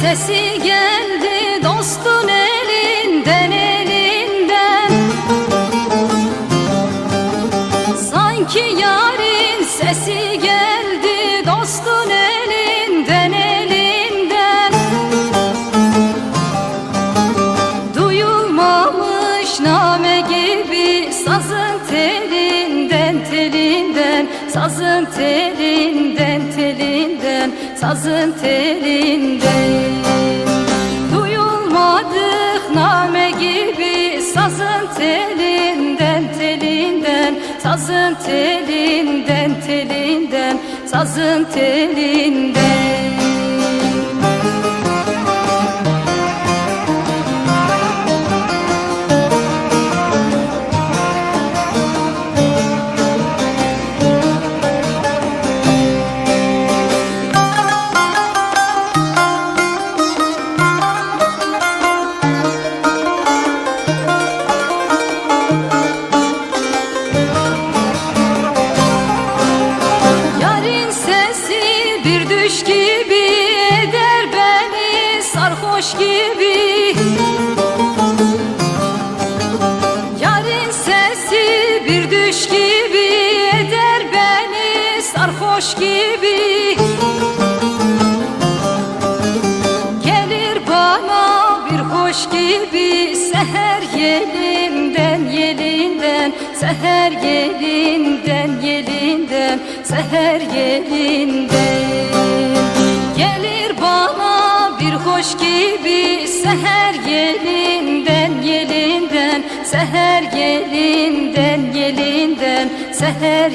sesi geldi dostun elinden elinden. Sanki yarın sesi geldi dostun elinden elinden. Duyulmamış name gibi sazın telinden telinden Sazın telinden telinden Sazın telinden. Duyulmadık name gibi sazın telinden telinden Sazın telinden telinden Sazın telinden bir düş gibi eder beni sarhoş gibi. Gelir bana bir hoş gibi seher yelinden yelinden Seher yelinden yelinden Seher yelinden. Gelir bana bir hoş gibi seher yelinden yelinden Seher yelinden yelinden Seher